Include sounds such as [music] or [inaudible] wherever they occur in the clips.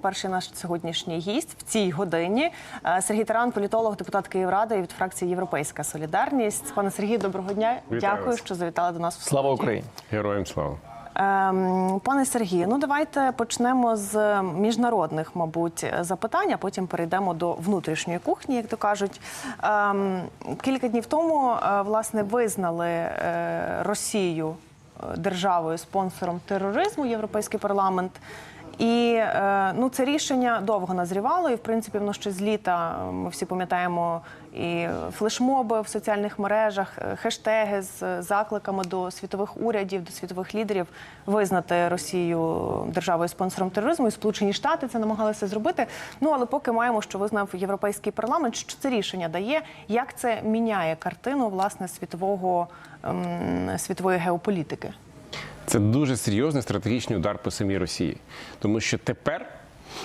Перший наш сьогоднішній гість в цій годині Е, Сергій Таран, політолог, депутат Київради від фракції Європейська Солідарність. Пане Сергію, доброго дня. Вітаю Дякую, вас. що завітали до нас в Слава. Україні! Героям слава. Ем, Пане Сергію, ну давайте почнемо з міжнародних, мабуть, запитань, а потім перейдемо до внутрішньої кухні, як то кажуть. Ем, Кілька днів тому е, власне визнали е, Росію державою спонсором тероризму Європейський парламент. І е, ну, це рішення довго назрівало, і в принципі воно ще з літа. е, Ми всі пам'ятаємо і флешмоби в соціальних мережах, е, хештеги з закликами до світових урядів, до світових лідерів визнати Росію державою спонсором тероризму. І Сполучені Штати це намагалися зробити. Ну але поки маємо, що визнав європейський парламент, що це рішення дає, як це міняє картину власне світового ем, світової геополітики. Це дуже серйозний стратегічний удар по самій Росії, тому що тепер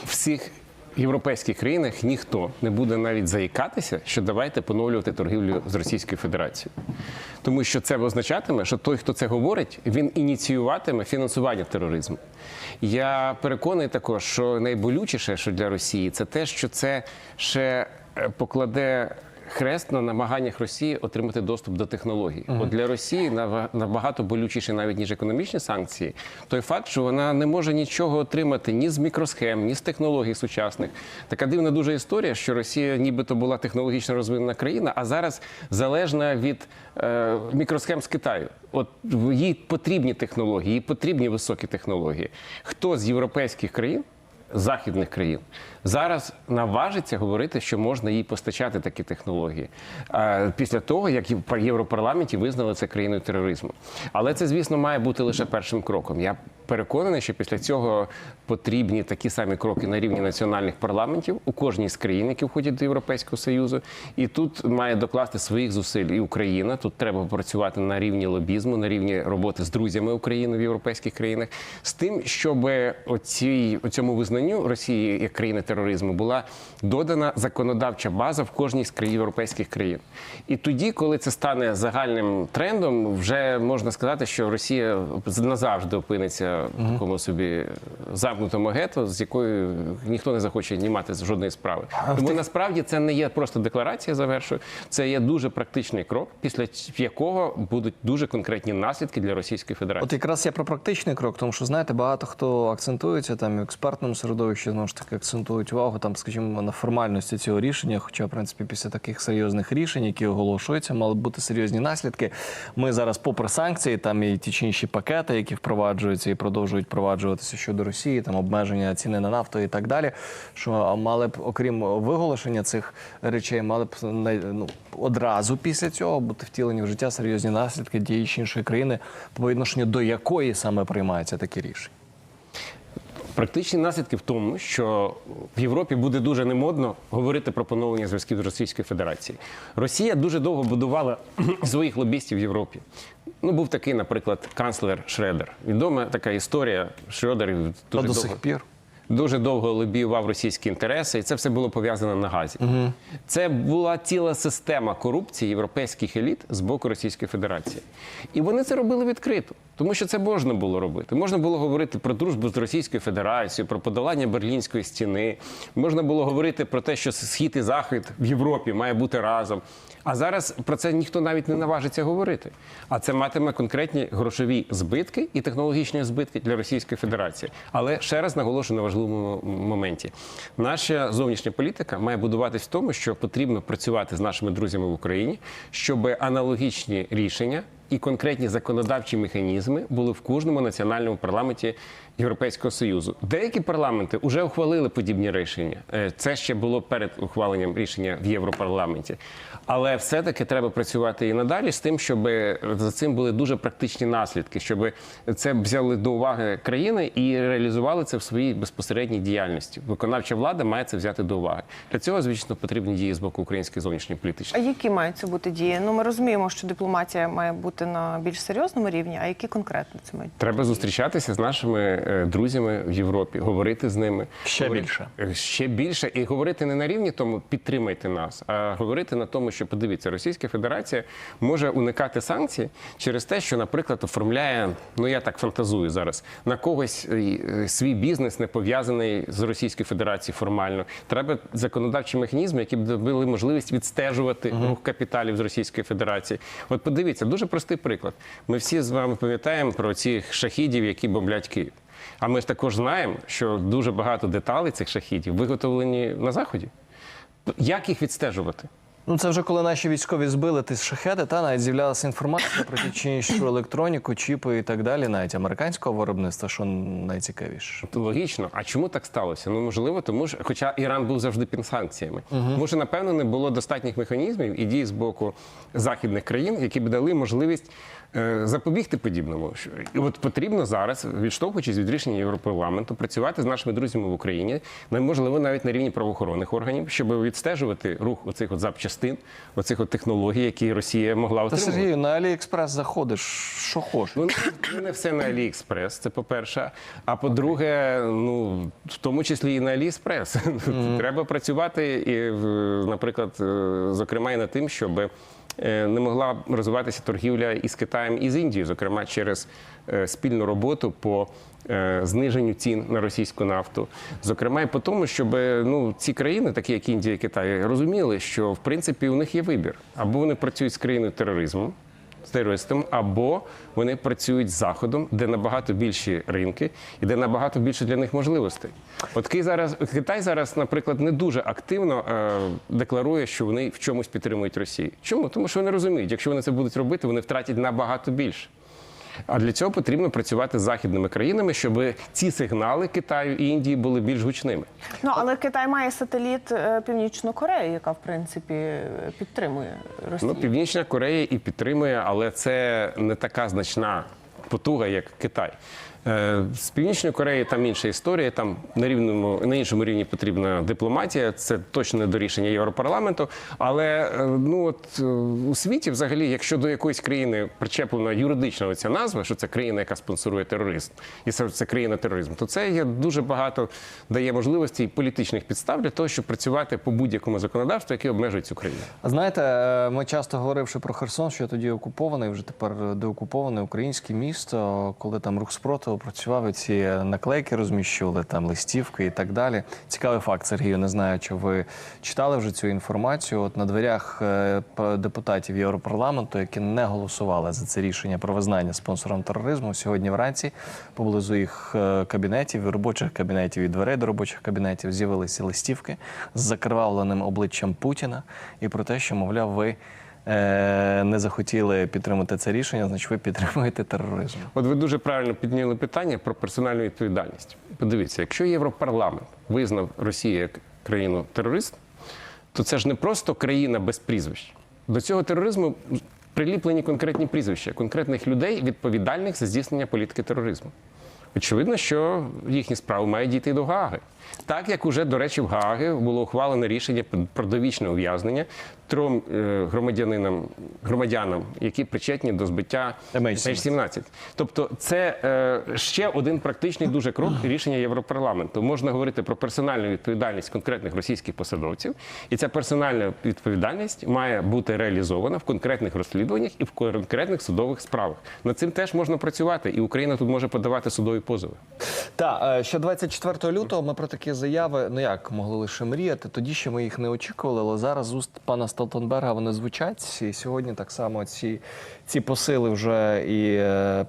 в всіх європейських країнах ніхто не буде навіть заїкатися, що давайте поновлювати торгівлю з Російською Федерацією. Тому що це означатиме, що той, хто це говорить, він ініціюватиме фінансування тероризму. Я переконаний також, що найболючіше, що для Росії, це те, що це ще е, покладе хрест на намаганнях Росії отримати доступ до технологій. От для Росії набагато болючіше навіть ніж економічні санкції. Той факт, що вона не може нічого отримати ні з мікросхем, ні з технологій сучасних. Така дивна дуже історія, що Росія нібито була технологічно розвинена країна, а зараз залежна від е, мікросхем з Китаю. От їй потрібні технології, їй потрібні високі технології. Хто з європейських країн? Західних країн зараз наважиться говорити, що можна їй постачати такі технології е, після того, як в Європарламенті визнали це країною тероризму. Але це, звісно, має бути лише першим кроком. Я переконаний, що після цього потрібні такі самі кроки на рівні національних парламентів у кожній з країн, які входять до Європейського союзу. І тут має докласти своїх зусиль і Україна. Тут треба працювати на рівні лобізму, на рівні роботи з друзями України в європейських країнах, з тим, щоб оцій, цьому визнанню Росії як країни тероризму була додана законодавча база в кожній з країн європейських країн. І тоді, коли це стане загальним трендом, вже можна сказати, що Росія назавжди опиниться в такому собі замкнутому гетто, з якою ніхто не захоче ні мати жодної справи. Тому насправді це не є просто декларація. Завершую, це є дуже практичний крок, після якого будуть дуже конкретні наслідки для Російської Федерації. От якраз я про практичний крок, тому що знаєте, багато хто акцентується там в експертному середовищі знову ж таки акцентують увагу там, скажімо, на формальності цього рішення. Хоча, в принципі, після таких серйозних рішень, які оголошуються, мали бути серйозні наслідки. Ми зараз, попри санкції, там і ті чи інші пакети, які впроваджуються і продовжують проваджуватися щодо Росії, там обмеження ціни на нафту і так далі. Що мали б, окрім виголошення цих речей, мали б ну, одразу після цього бути втілені в життя серйозні наслідки дії іншої країни, по відношенню до якої саме приймаються такі рішення. Практичні наслідки в тому, що в Європі буде дуже немодно говорити про поновлення зв'язків з Російською Федерацією. Росія дуже довго будувала [clears throat] своїх лобістів в Європі. Ну, був такий, наприклад, канцлер Шредер. Відома така історія. Шредер дуже Та до довго, сих пір. Дуже довго лобіював російські інтереси, і це все було пов'язано на газі. Це була ціла система корупції європейських еліт з боку Російської Федерації. І вони це робили відкрито, тому що це можна було робити. Можна було говорити про дружбу з Російською Федерацією, про подолання Берлінської стіни. Можна було говорити про те, що схід і захід в Європі має бути разом. А зараз про це ніхто навіть не наважиться говорити. А це матиме конкретні грошові збитки і технологічні збитки для Російської Федерації. Але ще раз наголошую на важливому моменті. Наша зовнішня політика має будуватись в тому, що потрібно працювати з нашими друзями в Україні, щоб аналогічні рішення. І конкретні законодавчі механізми були в кожному національному парламенті Європейського союзу. Деякі парламенти вже ухвалили подібні рішення. Е, Це ще було перед ухваленням рішення в Європарламенті. Але все-таки треба працювати і надалі з тим, щоб за цим були дуже практичні наслідки, щоб це взяли до уваги країни і реалізували це в своїй безпосередній діяльності. Виконавча влада має це взяти до уваги. Для цього, звісно, потрібні дії з боку української зовнішньої А які мають це бути дії? Ну ми розуміємо, що дипломатія має бути на більш серйозному рівні. А які конкретно це мають? Треба зустрічатися з нашими е, друзями в Європі, говорити з ними Ще Говорити- більше. Е, ще більше і говорити не на рівні тому підтримайте нас, а говорити на тому, що подивіться, Російська Федерація може уникати санкцій через те, що, наприклад, оформляє, ну я так фантазую зараз, на когось е, е, свій бізнес не пов'язаний з Російською Федерацією формально. Треба законодавчі механізми, які б дали можливість відстежувати рух капіталів з Російської Федерації. От подивіться, дуже простий приклад. Ми всі з вами пам'ятаємо про цих шахідів, які бомблять Київ. А ми ж також знаємо, що дуже багато деталей цих шахідів виготовлені на заході. Як їх відстежувати? Ну, це вже коли наші військові збили ті шахеди, та навіть з'являлася інформація про ті чи інші електроніку, чіпи і так далі, навіть американського виробництва, що найцікавіше. Логічно. А чому так сталося? Ну можливо, тому що, хоча Іран був завжди під санкціями, тому що напевно не було достатніх механізмів і дій з боку західних країн, які б дали можливість запобігти подібному. І от потрібно зараз, відштовхуючись від рішення Європарламенту, працювати з нашими друзями в Україні, ну, можливо, навіть на рівні правоохоронних органів, щоб відстежувати рух оцих от запчастин, оцих от технологій, які Росія могла Та. Сергію, на Аліекспрес заходиш, що хочеш. Ну, не- не все на Аліекспрес, це по-перше. А по-друге, ну в тому числі і на Аліекспрес. Треба працювати і, наприклад, е, зокрема, і над тим, щоб е, не могла розвиватися торгівля із Китаєм і з Індією, зокрема через е, спільну роботу по. е, Зниженню цін на російську нафту, зокрема, і по тому, щоб ну ці країни, такі як Індія і Китай, розуміли, що в принципі у них є вибір або вони працюють з країною тероризму, з терористом, або вони працюють з заходом, де набагато більші ринки і де набагато більше для них можливостей. От Китай зараз, Китай зараз, наприклад, не дуже активно е, декларує, що вони в чомусь підтримують Росію. Чому? Тому що вони розуміють, якщо вони це будуть робити, вони втратять набагато більше. А для цього потрібно працювати з західними країнами, щоб ці сигнали Китаю і Індії були більш гучними. Ну але Китай має сателіт Північної Північну Корею, яка в принципі е, підтримує Росію. Ну, Північна Корея і підтримує, але це не така значна потуга, як Китай. Е, З Північної Кореї там інша історія. Там на рівному на іншому рівні потрібна дипломатія. Це точно не до рішення Європарламенту. Але е, ну от е, у світі, взагалі, якщо до якоїсь країни причеплена юридична ця назва, що це країна, яка спонсорує тероризм, і це, країна тероризму, то це є дуже багато дає можливостей політичних підстав для того, щоб працювати по будь-якому законодавству, яке обмежує цю країну. Знаєте, ми часто говоривши про Херсон, що тоді окупований, вже тепер деокуповане українське місто, коли там рух спротиву працював, ці наклейки розміщували, там листівки і так далі. Цікавий факт, Сергію, не знаю, чи ви читали вже цю інформацію. От на дверях е, депутатів Європарламенту, які не голосували за це рішення про визнання спонсором тероризму, сьогодні вранці поблизу їх е, кабінетів, робочих кабінетів і дверей до робочих кабінетів з'явилися листівки з закривавленим обличчям Путіна і про те, що, мовляв, ви не захотіли підтримати це рішення, значить ви підтримуєте тероризм. От ви дуже правильно підняли питання про персональну відповідальність. Подивіться, якщо Європарламент визнав Росію як країну терорист, то це ж не просто країна без прізвищ. До цього тероризму приліплені конкретні прізвища конкретних людей, відповідальних за здійснення політики тероризму. Очевидно, що їхні справи мають дійти до Гааги. Так як уже, до речі, в Гааги було ухвалено рішення про довічне ув'язнення трьом е, громадянинам, громадянам, які причетні до збиття MH17. Тобто, це е, ще один практичний дуже крок рішення Європарламенту. Можна говорити про персональну відповідальність конкретних російських посадовців, і ця персональна відповідальність має бути реалізована в конкретних розслідуваннях і в конкретних судових справах. Над цим теж можна працювати, і Україна тут може подавати судові позови. Так, ще 24 лютого ми про такі заяви, ну як могли лише мріяти. Тоді ще ми їх не очікували, але зараз уст пана Столтенберга вони звучать. І сьогодні так само ці, ці посили вже і. е,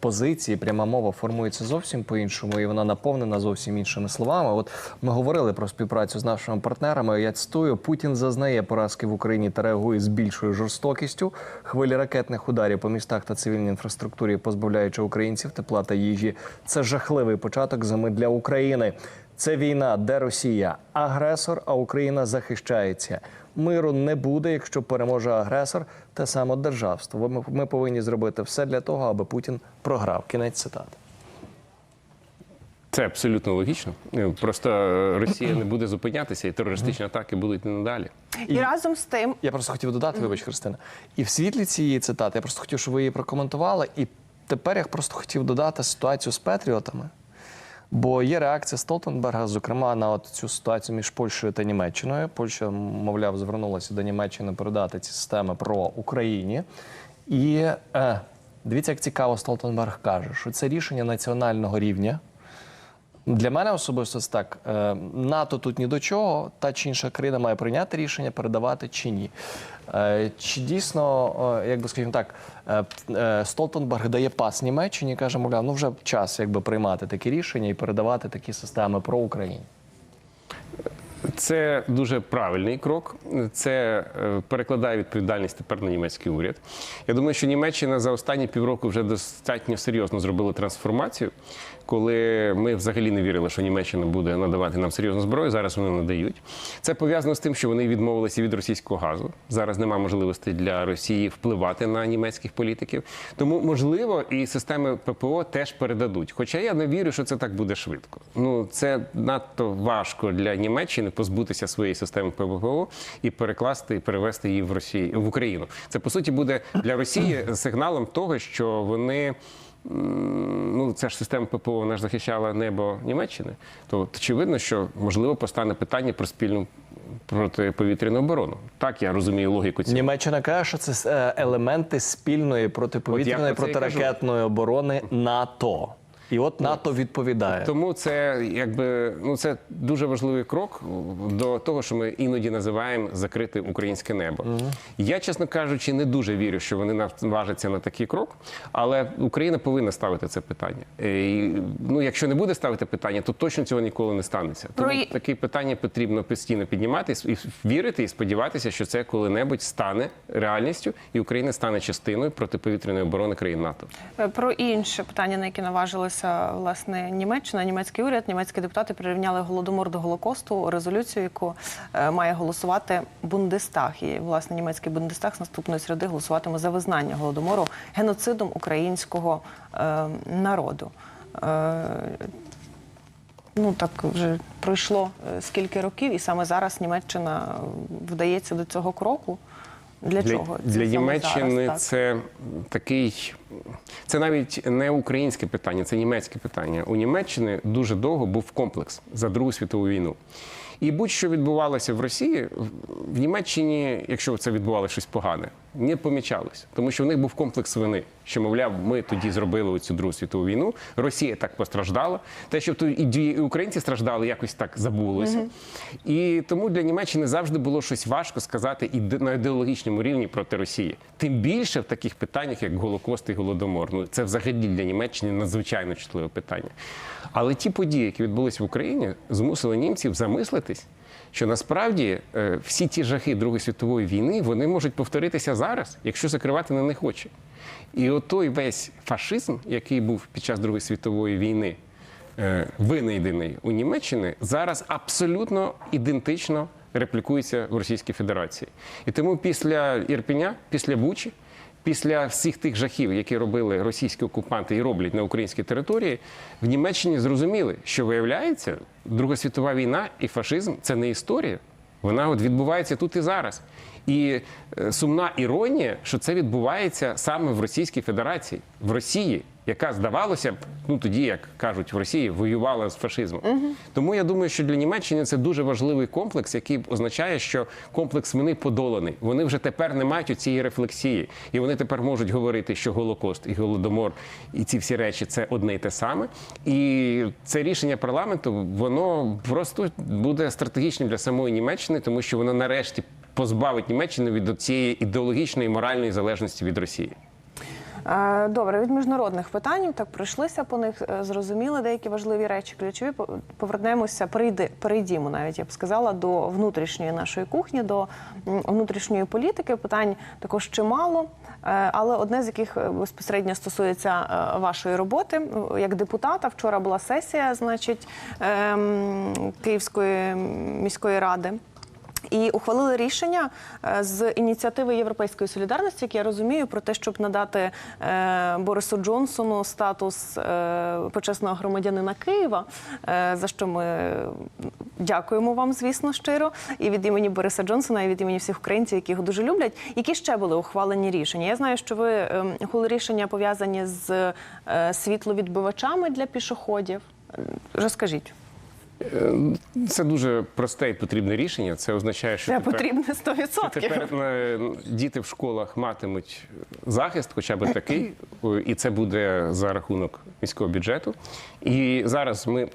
Позиції, пряма мова формується зовсім по-іншому, і вона наповнена зовсім іншими словами. От ми говорили про співпрацю з нашими партнерами. Я цитую: Путін зазнає поразки в Україні та реагує з більшою жорстокістю. Хвилі ракетних ударів по містах та цивільній інфраструктурі, позбавляючи українців тепла та їжі. Це жахливий початок зими для України. Це війна, де Росія агресор, а Україна захищається. Миру не буде, якщо переможе агресор, те саме державство. Ми, ми повинні зробити все для того, аби Путін програв. Кінець цитати. Це абсолютно логічно. Е, Просто е, Росія не буде зупинятися, і терористичні атаки будуть і надалі. І разом з тим, Я просто хотів додати, вибач, Христина. І в світлі цієї цитати я просто хотів, щоб ви її прокоментували. І тепер я просто хотів додати ситуацію з Петріотами. Бо є реакція Столтенберга, зокрема, на от цю ситуацію між Польщею та Німеччиною. Польща, мовляв, звернулася до Німеччини передати ці системи про Україні. І е, дивіться, як цікаво Столтенберг каже, що це рішення національного рівня. Для мене особисто це так. е, НАТО тут ні до чого, та чи інша країна має прийняти рішення, передавати чи ні. Е, Чи дійсно, е, як би скажімо так, е, Столтенберг дає пас Німеччині, каже, мовляв, ну вже час якби приймати такі рішення і передавати такі системи про Україні. Це дуже правильний крок. Це перекладає відповідальність тепер на німецький уряд. Я думаю, що Німеччина за останні півроку вже достатньо серйозно зробила трансформацію, коли ми взагалі не вірили, що Німеччина буде надавати нам серйозну зброю. Зараз вони надають. Це пов'язано з тим, що вони відмовилися від російського газу. Зараз немає можливості для Росії впливати на німецьких політиків. Тому, можливо, і системи ППО теж передадуть. Хоча я не вірю, що це так буде швидко. Ну це надто важко для Німеччини позбутися своєї системи ППО і перекласти і перевести її в Росію в Україну. Це по суті буде для Росії сигналом того, що вони. Ну, ця ж система ППО вона ж захищала небо Німеччини. То очевидно, що можливо постане питання про спільну протиповітряну оборону. Так я розумію логіку цього. Німеччина каже, що це е, елементи спільної протиповітряної протиракетної оборони НАТО. І от НАТО відповідає. Тому це якби ну це дуже важливий крок до того, що ми іноді називаємо закрити українське небо. Я, чесно кажучи, не дуже вірю, що вони наважаться на такий крок, але Україна повинна ставити це питання. І, ну, якщо не буде ставити питання, то точно цього ніколи не станеться. Тому Про такі питання потрібно постійно піднімати і вірити і сподіватися, що це коли-небудь стане реальністю, і Україна стане частиною протиповітряної оборони країн НАТО. Е, Про інше питання, на яке наважилися власне Німеччина, німецький уряд, німецькі депутати прирівняли голодомор до голокосту, резолюцію, яку е, має голосувати Бундестаг. І власне німецький Бундестаг з наступної середи голосуватиме за визнання голодомору геноцидом українського е, народу. Е, Ну так вже пройшло е, скільки років, і саме зараз Німеччина е, вдається до цього кроку. Для, для, чого? Для Німеччини зараз, так? це такий, це навіть не українське питання, це німецьке питання. У Німеччини дуже довго був комплекс за Другу світову війну. І будь-що відбувалося в Росії, в Німеччині, якщо це відбувалося щось погане, не помічалось, тому що в них був комплекс вини. Що, мовляв, ми тоді зробили цю Другу світову війну. Росія так постраждала. Те, що тут і українці страждали, якось так забулося. І тому для Німеччини завжди було щось важко сказати іде- на ідеологічному рівні проти Росії. Тим більше в таких питаннях, як Голокост і Голодомор. Ну це взагалі для Німеччини надзвичайно чутливе питання. Але ті події, які відбулися в Україні, змусили німців замислитись. Що насправді е, всі ті жахи Другої світової війни вони можуть повторитися зараз, якщо закривати на них очі. І отой весь фашизм, який був під час Другої світової війни, е, винайдений у Німеччині, зараз абсолютно ідентично реплікується в Російській Федерації. І тому після Ірпеня, після Бучі, після всіх тих жахів, які робили російські окупанти і роблять на українській території, в Німеччині зрозуміли, що виявляється, Друга світова війна і фашизм це не історія. Вона от відбувається тут і зараз. І е, сумна іронія, що це відбувається саме в Російській Федерації, в Росії, яка здавалося б, ну тоді, як кажуть, в Росії воювала з фашизмом. Тому я думаю, що для Німеччини це дуже важливий комплекс, який означає, що комплекс вини подоланий. Вони вже тепер не мають цієї рефлексії, і вони тепер можуть говорити, що Голокост і Голодомор і ці всі речі це одне й те саме. І це рішення парламенту воно просто буде стратегічним для самої Німеччини, тому що воно нарешті позбавить Німеччину від цієї ідеологічної і моральної залежності від Росії. Е, Добре, від міжнародних питань так пройшлися по них, е, зрозуміли деякі важливі речі. Ключові По- повернемося, перейди, перейдімо навіть я б сказала до внутрішньої нашої кухні, до внутрішньої політики. Питань також чимало, е, але одне з яких безпосередньо стосується вашої роботи як депутата. Вчора була сесія, значить, ем, Київської міської ради. І ухвалили рішення е, з ініціативи Європейської солідарності, як я розумію, про те, щоб надати е, Борису Джонсону статус е, почесного громадянина Києва, за що ми дякуємо вам, звісно, щиро, і від імені Бориса Джонсона, і від імені всіх українців, які його дуже люблять. Які ще були ухвалені рішення? Я знаю, що ви ем, ухвалили рішення пов'язані з світловідбивачами для пішоходів. Розкажіть, Це дуже просте і потрібне рішення. Це означає, що це потрібно 100%. Що тепер е, діти в школах матимуть захист, хоча б такий, і це буде за рахунок міського бюджету. І зараз ми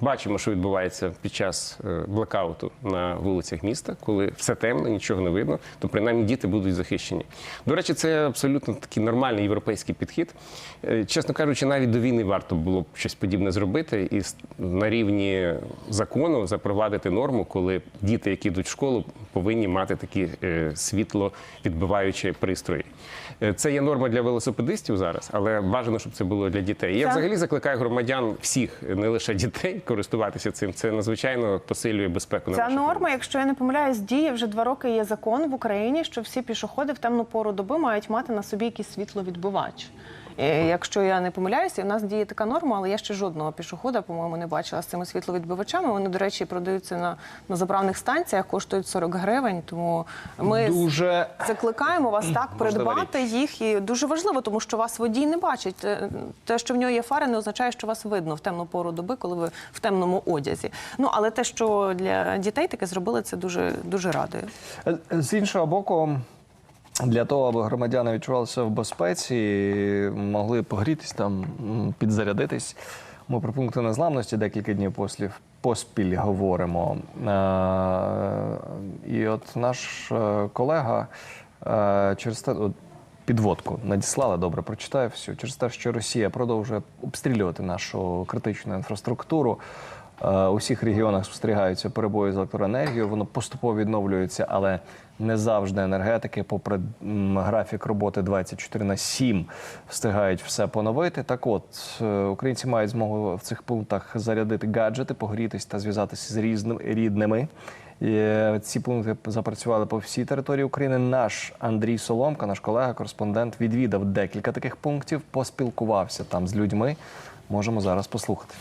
бачимо, що відбувається під час блокауту на вулицях міста, коли все темно, нічого не видно, то принаймні діти будуть захищені. До речі, це абсолютно такий нормальний європейський підхід. Е, Чесно кажучи, навіть до війни варто було б щось подібне зробити і на рівні закону запровадити норму, коли діти, які йдуть в школу, повинні мати такі е, світловідбиваючі пристрої. Е, Це є норма для велосипедистів зараз, але бажано, щоб це було для дітей. Я Так. взагалі закликаю громадян всіх, не лише дітей, користуватися цим. Це надзвичайно посилює безпеку на Ця норма, якщо я не помиляюсь, діє вже два роки. Є закон в Україні, що всі пішоходи в темну пору доби мають мати на собі якийсь світловідбивач. Е, Якщо я не помиляюся, у нас діє така норма, але я ще жодного пішохода, по-моєму, не бачила з цими світловідбивачами. Вони, до речі, продаються на, на заправних станціях, коштують 40 гривень. Тому ми Дуже закликаємо вас так придбати їх. І дуже важливо, тому що вас водій не бачить. Е, Те, що в нього є фари, не означає, що вас видно в темну пору доби, коли ви в темному одязі. Ну але те, що для дітей таке зробили, це дуже дуже радує. З іншого боку, для того, аби громадяни відчувалися в безпеці, могли погрітись там, підзарядитись. Ми про пункти незламності декілька днів поспіль, поспіль говоримо. Е, І от наш е, колега е, через те, підводку надіслала, добре, прочитаю всю. Через те, що Росія продовжує обстрілювати нашу критичну інфраструктуру. У всіх регіонах спостерігаються перебої з електроенергією, воно поступово відновлюється, але не завжди енергетики, попри графік роботи 24 на 7, встигають все поновити. Так от, е, українці мають змогу в цих пунктах зарядити гаджети, погрітись та зв'язатися з різними рідними. Е, Ці пункти запрацювали по всій території України. Наш Андрій Соломка, наш колега, кореспондент, відвідав декілька таких пунктів, поспілкувався там з людьми. Можемо зараз послухати.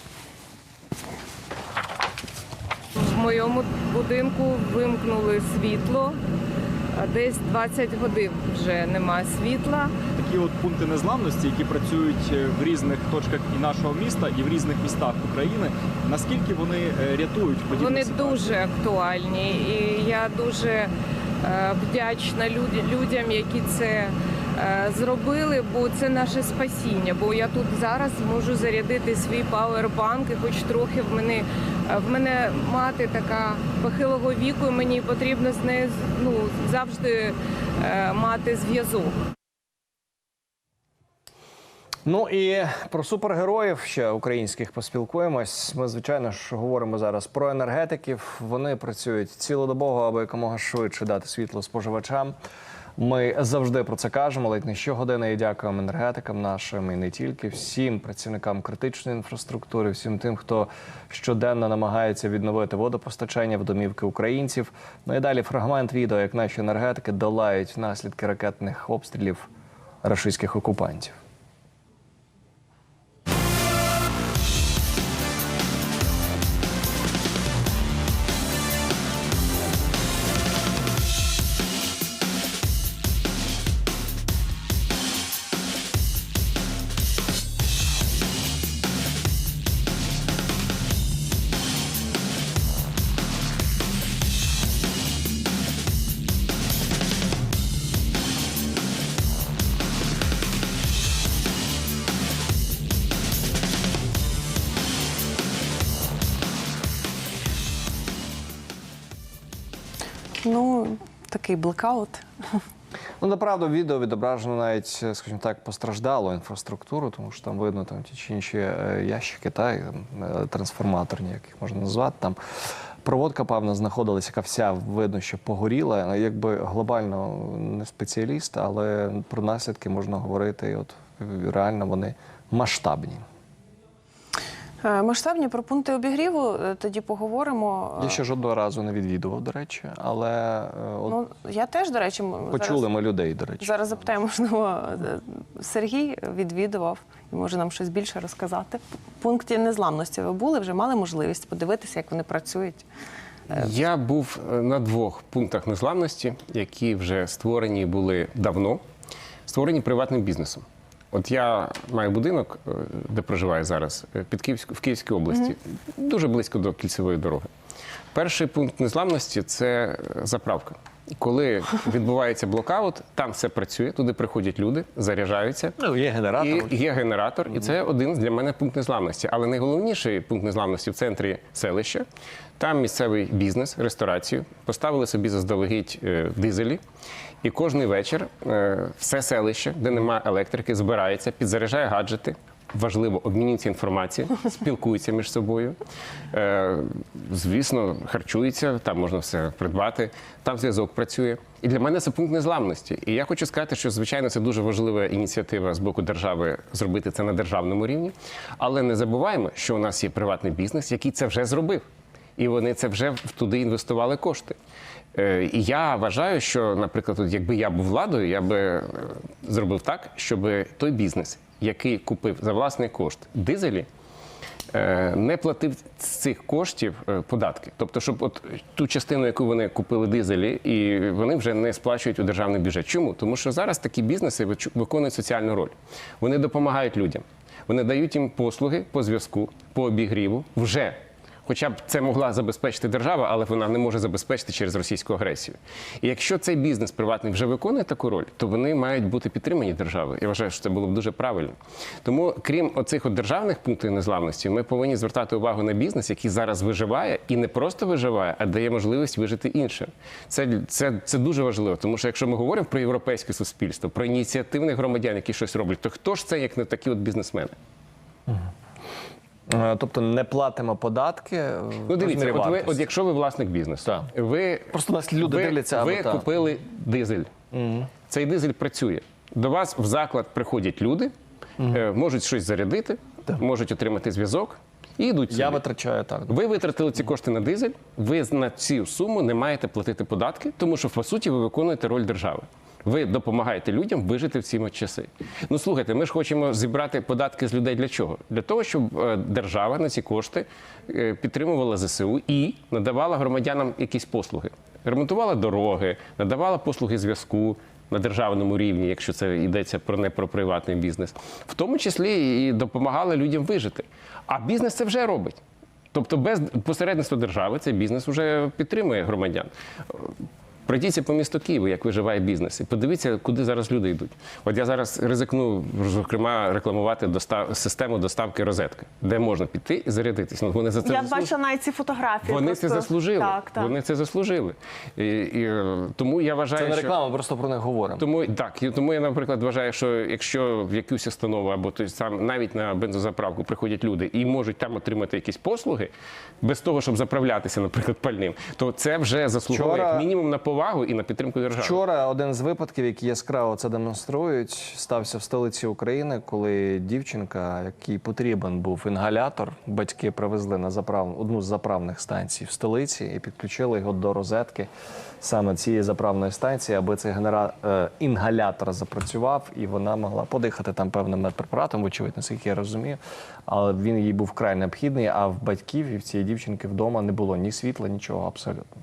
Моєму будинку вимкнули світло. Десь 20 годин вже нема світла. такі от пункти незламності, які працюють е, в різних точках і нашого міста, і в різних містах України. Наскільки вони е, рятують в подібних Вони ситуаціях? дуже актуальні, і я дуже е, вдячна люд- людям, які це зробили, бо це наше спасіння. Бо я тут зараз можу зарядити свій пауербанк, і хоч трохи в мене е, в мене мати така похилого віку, і мені потрібно з нею ну завжди е, мати зв'язок. Ну і про супергероїв ще українських поспілкуємось. Ми, звичайно ж, говоримо зараз про енергетиків. Вони працюють цілодобово, аби якомога швидше дати світло споживачам. Ми завжди про це кажемо, ледь не щогодини і дякуємо енергетикам нашим і не тільки всім працівникам критичної інфраструктури, всім тим, хто щоденно намагається відновити водопостачання в домівки українців. Ну і далі фрагмент відео, як наші енергетики долають наслідки ракетних обстрілів рашистських окупантів. Такий блекаут. Ну, направду, відео відображено навіть, е, скажімо так, постраждалу інфраструктуру, тому що там видно там ті чи інші е, ящики, та, е, трансформаторні, як їх можна назвати. Там проводка, певно, знаходилася, яка вся видно, що погоріла. Якби глобально не спеціаліст, але про наслідки можна говорити. І от реально вони масштабні. Е, Масштабні про пункти обігріву е, тоді поговоримо. Я ще жодного разу не відвідував, до речі, але е, от Ну я теж, до речі, почули зараз, ми людей, до речі. зараз запитаємо, можливо, Сергій відвідував і може нам щось більше розказати. В пункті незламності ви були, вже мали можливість подивитися, як вони працюють. Я був на двох пунктах незламності, які вже створені були давно, створені приватним бізнесом. От я маю будинок, е, де проживаю зараз, е, під Київську, в Київській області, дуже близько до кільцевої дороги. Перший пункт незламності це е, заправка. Коли відбувається блокаут, там все працює, туди приходять люди, заряджаються. Ну, є генератор. І є генератор, і це один для мене пункт незламності. Але найголовніший пункт незламності в центрі селища. Там місцевий бізнес, ресторацію, поставили собі заздалегідь е, дизелі. І кожний вечір е, все селище, де немає електрики, збирається, підзаряджає гаджети. Важливо, обмінюється інформацією, [laughs] спілкуються між собою. Е, звісно, харчуються, там можна все придбати, там зв'язок працює. І для мене це пункт незламності. І я хочу сказати, що звичайно це дуже важлива ініціатива з боку держави зробити це на державному рівні. Але не забуваємо, що у нас є приватний бізнес, який це вже зробив. І вони це вже туди інвестували кошти. Е, І я вважаю, що, наприклад, якби я був владою, я би е, зробив так, щоб той бізнес, який купив за власний кошт дизелі, е, не платив з цих коштів е, податки. Тобто, щоб от ту частину, яку вони купили дизелі, і вони вже не сплачують у державний бюджет. Чому? Тому що зараз такі бізнеси виконують соціальну роль. Вони допомагають людям, вони дають їм послуги по зв'язку, по обігріву вже. Хоча б це могла забезпечити держава, але вона не може забезпечити через російську агресію. І якщо цей бізнес приватний вже виконує таку роль, то вони мають бути підтримані державою. Я вважаю, що це було б дуже правильно. Тому, крім оцих от державних пунктів незламності, ми повинні звертати увагу на бізнес, який зараз виживає і не просто виживає, а дає можливість вижити іншим. Це, це, це дуже важливо, тому що якщо ми говоримо про європейське суспільство, про ініціативних громадян, які щось роблять, то хто ж це, як не такі от бізнесмени? Е, Тобто не платимо податки. е, Ну, дивіться, от, ви, от якщо ви власник бізнесу, Так. ви Просто нас люди ви, дивляться, Ви так. купили дизель. Цей дизель працює. До вас в заклад приходять люди, е, можуть щось зарядити, можуть отримати зв'язок і йдуть. Я собі. витрачаю так. Ви витратили ці кошти на дизель, ви на цю суму не маєте платити податки, тому що по суті ви виконуєте роль держави. Ви допомагаєте людям вижити в ці часи. Ну слухайте, ми ж хочемо зібрати податки з людей для чого? Для того, щоб е, держава на ці кошти е, підтримувала ЗСУ і надавала громадянам якісь послуги. Ремонтувала дороги, надавала послуги зв'язку на державному рівні, якщо це йдеться про не про приватний бізнес, в тому числі і допомагала людям вижити. А бізнес це вже робить. Тобто без посередництва держави цей бізнес вже підтримує громадян. Пройдіться по місту Києву, як виживає бізнес, і подивіться, куди зараз люди йдуть. От я зараз ризикну, зокрема, рекламувати достав... систему доставки розетки, де можна піти і зарядитись. Ну, вони за це Я заслуж- бачила навіть ці фотографії. Вони просто. це заслужили. Так, так. Вони це заслужили. І, і, е, тому я вважаю, Це не реклама, ми просто про них говоримо. Тому так, і тому я, наприклад, вважаю, що якщо в якусь установу або той сам навіть на бензозаправку приходять люди і можуть там отримати якісь послуги, без того, щоб заправлятися, наприклад, пальним, то це вже заслуговує Вчора- як мінімум на повагу і на підтримку держави. Вчора один з випадків, які яскраво це демонструють, стався в столиці України, коли дівчинка, якій потрібен був інгалятор, батьки привезли на заправ... одну з заправних станцій в столиці і підключили його до розетки саме цієї заправної станції, аби цей генера... е, інгалятор запрацював, і вона могла подихати там певним медпрепаратом, вочевидь, наскільки я розумію. Але він їй був вкрай необхідний. А в батьків і в цієї дівчинки вдома не було ні світла, нічого абсолютно.